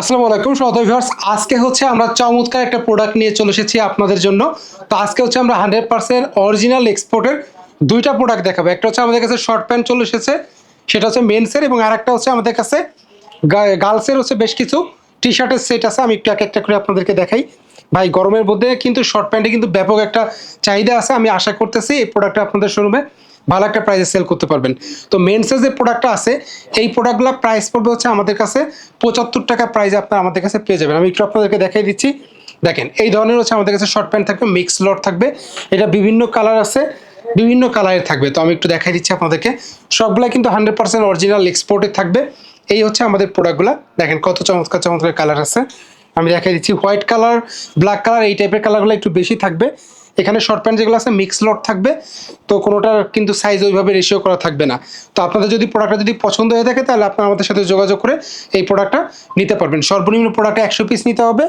আসসালামু আলাইকুম সদয় ভিউয়ার্স। আজকে হচ্ছে আমরা চমৎকার একটা প্রোডাক্ট নিয়ে চলে এসেছি আপনাদের জন্য। তো আজকে হচ্ছে আমরা হান্ড্রেড পার্সেন্ট অরিজিনাল এক্সপোর্টের দুইটা প্রোডাক্ট দেখাবো। একটা হচ্ছে আমাদের কাছে শর্ট প্যান্ট চলে এসেছে, সেটা হচ্ছে মেন্সের এবং আরেকটা হচ্ছে আমাদের কাছে গার্লসের হচ্ছে বেশ কিছু টি শার্টের সেট আছে। আমি একটু এক একটা করে আপনাদেরকে দেখাই। ভাই, গরমের মধ্যে কিন্তু শর্ট প্যান্টে কিন্তু ব্যাপক একটা চাহিদা আছে। আমি আশা করতেছি এই প্রোডাক্টটা আপনাদের শোরুমে ভালো একটা প্রাইসে সেল করতে পারবেন। তো মেন্সের যে প্রোডাক্টটা আছে, এই প্রোডাক্টগুলো প্রাইস পড়বে হচ্ছে আমাদের কাছে পঁচাত্তর টাকা প্রাইসে আপনারা আমাদের কাছে পেয়ে যাবেন। আমি একটু আপনাদেরকে দেখাই দিচ্ছি। দেখেন, এই ধরনের হচ্ছে আমাদের কাছে শর্ট প্যান্ট থাকবে মিক্স লট থাকবে। এটা বিভিন্ন কালার আছে, বিভিন্ন কালারের থাকবে। তো আমি একটু দেখাই দিচ্ছি আপনাদেরকে। সবগুলা কিন্তু হান্ড্রেড পার্সেন্ট অরিজিনাল এক্সপোর্টের থাকবে। এই হচ্ছে আমাদের প্রোডাক্টগুলো দেখেন কত চমৎকার চমৎকার কালার আছে। আমি দেখাই দিচ্ছি। হোয়াইট কালার ব্ল্যাক কালার এই টাইপের কালারগুলো একটু বেশি থাকবে। এখানে শর্ট প্যান্ট যেগুলো আছে মিক্স লট থাকবে। তো কোনোটার কিন্তু সাইজ ওইভাবে রেশিও করা থাকবে না। তো আপনাদের যদি প্রোডাক্টটা যদি পছন্দ হয়ে থাকে, তাহলে আপনারা আমাদের সাথে যোগাযোগ করে এই প্রোডাক্টটা নিতে পারবেন। সর্বনিম্ন প্রোডাক্টে একশো পিস নিতে হবে।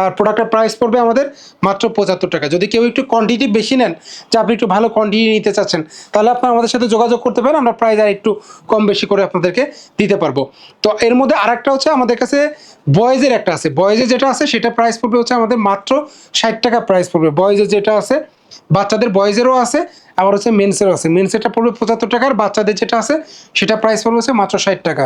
আর প্রোডাক্টের প্রাইস পড়বে আমাদের মাত্র পঁচাত্তর টাকা। যদি কেউ একটু কোয়ান্টিটি বেশি নেন, যে আপনি একটু ভালো কোয়ান্টিটি নিতে চাচ্ছেন, তাহলে আপনারা আমাদের সাথে যোগাযোগ করতে পারেন, আমরা প্রাইস আর একটু কম বেশি করে আপনাদেরকে দিতে পারব। তো এর মধ্যে আরেকটা হচ্ছে আমাদের কাছে বয়েজের একটা আছে। বয়েজের যেটা আছে, সেটা প্রাইস পড়বে হচ্ছে আমাদের মাত্র ষাট টাকা প্রাইস পড়বে। বয়েজের যেটা আছে, বাচ্চাদের বয়েজেরও আছে, আবার হচ্ছে মেন্সেরও আছে। মেন্সেরটা পড়বে পঁচাত্তর টাকা, আর বাচ্চাদের যেটা আছে, সেটা প্রাইস পড়বে হচ্ছে মাত্র ষাট টাকা।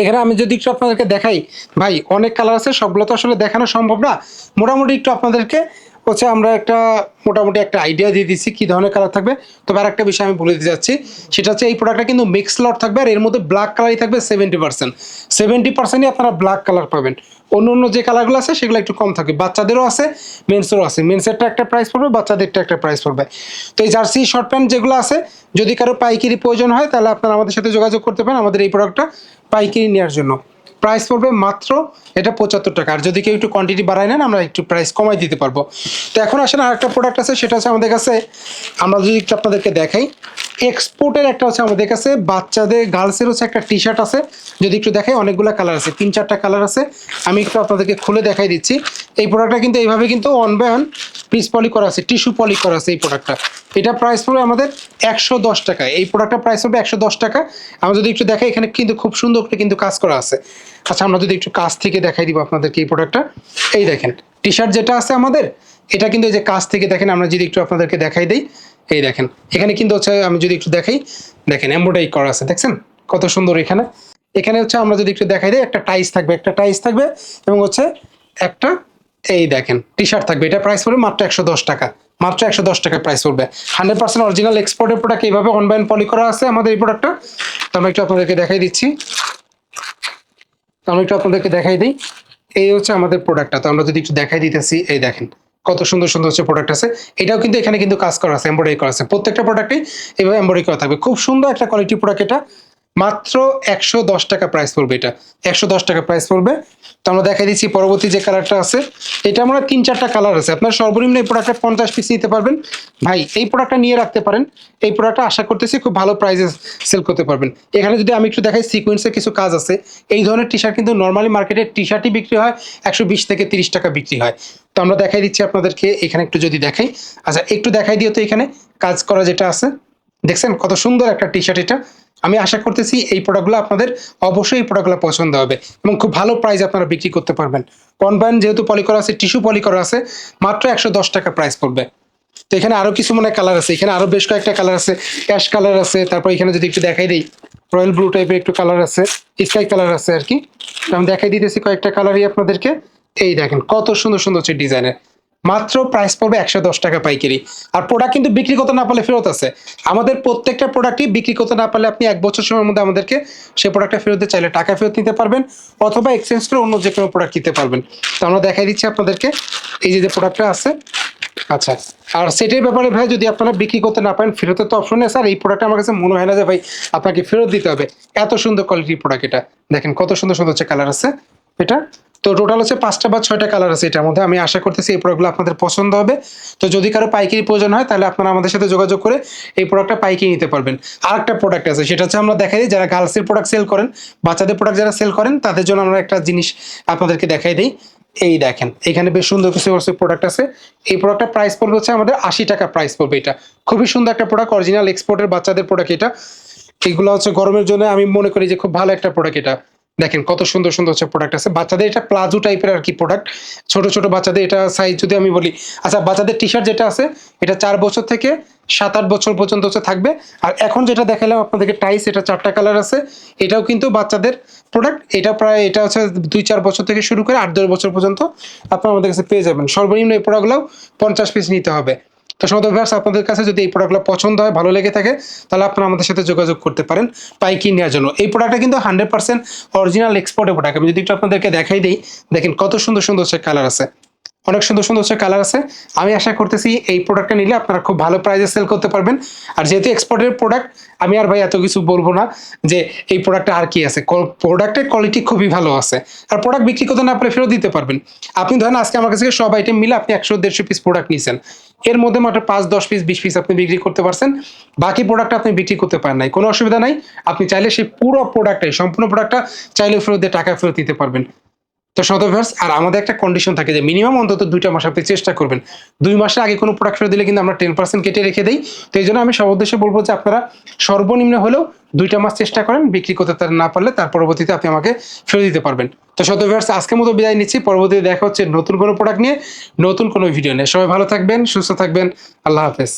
এখানে আমি যদি একটু আপনাদেরকে দেখাই, ভাই অনেক কালার আছে, সবগুলো তো আসলে দেখানো সম্ভব না। মোটামুটি একটু আপনাদেরকে হচ্ছে আমরা একটা মোটামুটি একটা আইডিয়া দিয়ে দিচ্ছি কী ধরনের কালার থাকবে। তবে আর একটা বিষয় আমি বলে দিতে যাচ্ছি সেটা হচ্ছে এই প্রোডাক্টটা কিন্তু মিক্স লট থাকবে আর এর মধ্যে ব্ল্যাক কালারই থাকবে সেভেন্টি পার্সেন্ট সেভেন্টি পার্সেন্টই আপনারা ব্ল্যাক কালার পাবেন। অন্য অন্য যে কালারগুলো আছে, সেগুলো একটু কম থাকে। বাচ্চাদেরও আছে মেন্সেরও আছে। মেন্সেরটা একটা প্রাইস পড়বে, বাচ্চাদেরটা একটা প্রাইস পড়বে। তো এই জার্সি শর্ট প্যান্ট যেগুলো আছে, যদি কারও পাইকারি প্রয়োজন হয়, তাহলে আপনারা আমাদের সাথে যোগাযোগ করতে পারেন আমাদের এই প্রোডাক্টটা পাইকারি নেওয়ার জন্য। প্রাইস পড়বে মাত্র, এটা পঁচাত্তর টাকা। আর যদি কেউ একটু কোয়ান্টিটি বাড়ায় নেন, আমরা একটু প্রাইস কমাই দিতে পারব। তো এখন আসেন আরেকটা প্রোডাক্ট আছে, সেটা হচ্ছে আমাদের কাছে। আমরা যদি একটু আপনাদেরকে দেখাই। এক্সপোর্টের একটা হচ্ছে আমাদের কাছে, বাচ্চাদের গার্লসের হচ্ছে একটা টি শার্ট আছে। যদি একটু দেখাই, অনেকগুলো কালার আছে, তিন চারটা কালার আছে। আমি একটু আপনাদেরকে খুলে দেখাই দিচ্ছি। এই প্রোডাক্টটা কিন্তু এইভাবে কিন্তু one by one piece poly করা আছে টিস্যু পলি করা আছে এই প্রোডাক্টটা এটা প্রাইস পড়বে আমাদের একশো দশ টাকা। এই প্রোডাক্টটা প্রাইস পড়বে একশো দশ টাকা। আমরা যদি একটু দেখাই, এখানে কিন্তু খুব সুন্দর করে কিন্তু কাজ করা আছে। আচ্ছা আমরা যদি একটু কাজ থেকে দেখাই দিব আপনাদেরকে এই প্রোডাক্টটা এই দেখেন টি শার্ট যেটা আছে আমাদের, এটা কিন্তু এই যে কাজ থেকে দেখেন, আমরা যদি একটু আপনাদেরকে দেখাই দিই। এই দেখেন, এখানে কিন্তু হচ্ছে আমি যদি একটু দেখাই, দেখেন এমব্রয়ডারি করা আছে, দেখছেন? কত সুন্দর এখানে। এখানে হচ্ছে আমরা যদি একটু দেখাই দিই, একটা টাইস থাকবে, একটা টাইস থাকবে, এবং হচ্ছে একটা, এই দেখেন টি শার্ট থাকবে। এটা প্রাইস পড়বে মাত্র একশো দশ টাকা। মাত্র একশো দশ টাকা প্রাইস পড়বে। হান্ড্রেড পার্সেন্ট অরিজিনাল এক্সপোর্টের প্রোডাক্ট এইভাবে অনলাইন পলি করা আছে আমাদের এই প্রোডাক্টটা তো আমরা একটু আপনাদেরকে দেখাই দিচ্ছি। আমরা একটু আপনাদেরকে দেখাই দিই। এই হচ্ছে আমাদের প্রোডাক্টটা তো আমরা যদি একটু দেখাই দিতেছি, এই দেখেন। কত সুন্দর সুন্দর হচ্ছে প্রোডাক্ট আছে। এটাও কিন্তু এখানে কিন্তু কাজ করা আছে এমব্রয়ডারি করা আছে। প্রত্যেকটা প্রোডাক্টই এভাবে এমব্রয়ডারি করা থাকবে। খুব সুন্দর একটা কোয়ালিটি প্রোডাক্ট এটা। মাত্র একশো দশ টাকা প্রাইস পড়বে এটা। একশো দশ টাকা প্রাইস পড়বে। তো আমরা দেখাই দিচ্ছি পরবর্তী যে কালারটা আছে, এটা আমরা তিন চারটা কালার আছে। আপনার সর্বনিম্ন এই প্রোডাক্টটা পঞ্চাশ পিস নিতে পারবেন। ভাই, এই প্রোডাক্টটা নিয়ে রাখতে পারেন। এই প্রোডাক্টটা আশা করতেছি খুব ভালো প্রাইসে সেল করতে পারবেন। এখানে যদি আমি একটু দেখাই সিকোয়েন্সের কিছু কাজ আছে, এই ধরনের টি শার্ট কিন্তু নর্মালি মার্কেটে টি শার্টই বিক্রি হয়, একশো বিশ থেকে তিরিশ টাকা বিক্রি হয়। তো আমরা দেখাই দিচ্ছি আপনাদেরকে, এখানে একটু যদি দেখাই। আচ্ছা একটু দেখাই দিও তো এখানে কাজ করা যেটা আছে। দেখছেন কত সুন্দর একটা টি শার্ট এটা। আমি আশা করতেছি এই প্রোডাক্টগুলো আপনাদের অবশ্যই এই প্রোডাক্টগুলো পছন্দ হবে এবং খুব ভালো প্রাইস আপনারা বিক্রি করতে পারবেন। কনবাইন যেহেতু পলি করা আছে টিস্যু পলি করা আছে, মাত্র একশো দশ টাকা প্রাইস পড়বে। তো এখানে আরও কিছু মনে কালার আছে। এখানে আরও বেশ কয়েকটা কালার আছে। ক্যাশ কালার আছে, তারপর এখানে যদি একটু দেখাই দিই রয়্যাল ব্লু টাইপের একটু কালার আছে স্কাই কালার আছে আর কি। আমি দেখাই দিতেছি কয়েকটা কালারই আপনাদেরকে। এই দেখেন, কত সুন্দর সুন্দর হচ্ছে ডিজাইনের মাত্র প্রাইস পড়বে একশো দশ টাকা পাইকারি। আর প্রোডাক্ট কিন্তু বিক্রি করতে না পারলে ফেরত আছে। আমাদের প্রত্যেকটা প্রোডাক্টই বিক্রি করতে না পারলে আপনি এক বছর সময়ের মধ্যে আমাদেরকে সেই প্রোডাক্টটা ফেরত চাইলে টাকা ফেরত নিতে পারবেন অথবা এক্সচেঞ্জ করে অন্য যে কোনো প্রোডাক্ট নিতে পারবেন। তো আমরা দেখাই দিচ্ছি আপনাদেরকে এই যে প্রোডাক্টটা আছে। আচ্ছা আর সেটার ব্যাপারে ভাই যদি আপনারা বিক্রি করতে না পারেন, ফেরতের তো অপশন আছে। আর এই প্রোডাক্ট আমার কাছে মনে হয় না যে ভাই আপনাকে ফেরত দিতে হবে। এত সুন্দর কোয়ালিটির প্রোডাক্ট এটা। দেখেন কত সুন্দর সুন্দর হচ্ছে কালার আছে। এটা তো টোটাল হচ্ছে পাঁচটা বা ছয়টা কালার আছে এটার মধ্যে। আমি আশা করতেছি এই প্রোডাক্টগুলো আপনাদের পছন্দ হবে। তো যদি কারও পাইকারি প্রয়োজন হয়, তাহলে আপনারা আমাদের সাথে যোগাযোগ করে এই প্রোডাক্টটা পাইকারি নিতে পারবেন। আর একটা প্রোডাক্ট আছে, সেটা হচ্ছে আমরা দেখাই দিই যারা গার্লসের প্রোডাক্ট সেল করেন, বাচ্চাদের প্রোডাক্ট যারা সেল করেন, তাদের জন্য আমরা একটা জিনিস আপনাদেরকে দেখাই দিই। এই দেখেন, এখানে বেশ সুন্দর কিছু প্রোডাক্ট আছে। এই প্রোডাক্টটা প্রাইস পড়বে হচ্ছে আমাদের আশি টাকা প্রাইস পড়বে এটা। খুবই সুন্দর একটা প্রোডাক্ট অরিজিনাল এক্সপোর্টের বাচ্চাদের প্রোডাক্ট এটা। এগুলো হচ্ছে গরমের জন্য আমি মনে করি যে খুব ভালো একটা প্রোডাক্ট এটা। দেখেন কত সুন্দর সুন্দর হচ্ছে প্রোডাক্ট আছে। বাচ্চাদের এটা প্লাজো টাইপের আর কি প্রোডাক্ট ছোট ছোট বাচ্চাদের এটা সাইজ যদি আমি বলি। আচ্ছা বাচ্চাদের টি শার্ট যেটা আছে, এটা চার বছর থেকে সাত, আট বছর পর্যন্ত হচ্ছে থাকবে। আর এখন যেটা দেখালাম আপনাদেরকে টাইস এটা চারটা কালার আছে। এটাও কিন্তু বাচ্চাদের প্রোডাক্ট এটা প্রায়, এটা হচ্ছে দুই, চার বছর থেকে শুরু করে আট, দশ বছর পর্যন্ত আপনারা আমাদের কাছে পেয়ে যাবেন। সর্বনিম্ন এই প্রোডাক্টগুলো পঞ্চাশ পিস নিতে হবে। তো সমস্ত ভিউয়ার্স আপনাদের কাছে যদি এই প্রোডাক্টগুলো পছন্দ হয়, ভালো লেগে থাকে, তাহলে আপনারা আমাদের সাথে যোগাযোগ করতে পারেন পাইকি নেওয়ার জন্য। এই প্রোডাক্টটা কিন্তু হান্ড্রেড পার্সেন্ট অরিজিনাল এক্সপোর্টের প্রোডাক্ট আমি যদি একটু আপনাদেরকে দেখাই দিই, দেখেন কত সুন্দর সুন্দর সে কালার আছে। অনেক সুন্দর সুন্দর হচ্ছে কালার আছে। আমি আশা করতেছি এই প্রোডাক্টটা নিলে আপনারা খুব ভালো প্রাইসে সেল করতে পারবেন। আর যেহেতু এক্সপোর্টের প্রোডাক্ট আমি আর ভাই এত কিছু বলব না যে এই প্রোডাক্টটা আর কি আছে। প্রোডাক্টের কোয়ালিটি খুবই ভালো আছে। আর প্রোডাক্ট বিক্রি করতে না আপনি ফেরত দিতে পারবেন। আপনি ধরেন আজকে আমার কাছে সব আইটেম মিলে আপনি একশো দেড়শো পিস প্রোডাক্ট নিয়েছেন এর মধ্যে মাত্র পাঁচ, দশ পিস বিশ পিস আপনি বিক্রি করতে পারছেন। বাকি প্রোডাক্ট আপনি বিক্রি করতে পারেন নাই। কোনো অসুবিধা নাই। আপনি চাইলে সেই পুরো প্রোডাক্টটাই সম্পূর্ণ প্রোডাক্টটা চাইলে ফেরত দিয়ে টাকা ফেরত দিতে পারবেন। তো শতভার্স আর আমাদের একটা কন্ডিশন থাকে যে মিনিমাম অন্তত দুইটা মাস আপনি চেষ্টা করবেন। দুই মাসের আগে কোনো প্রোডাক্ট দিলে কিন্তু আমরা টেন পার্সেন্ট কেটে রেখে দিই। তো এই জন্য আমি সব উদ্দেশ্যে বলব যে আপনারা সর্বনিম্ন হলেও দুইটা মাস চেষ্টা করেন, বিক্রি করতে তার না পারলে তার পরবর্তীতে আপনি আমাকে ফেরত দিতে পারবেন। তো শতভার্স আজকের মতো বিদায় নিচ্ছি। পরবর্তীতে দেখা হচ্ছে নতুন কোনো প্রোডাক্ট নিয়ে, নতুন কোনো ভিডিও নিয়ে। সবাই ভালো থাকবেন, সুস্থ থাকবেন। আল্লাহ হাফেজ।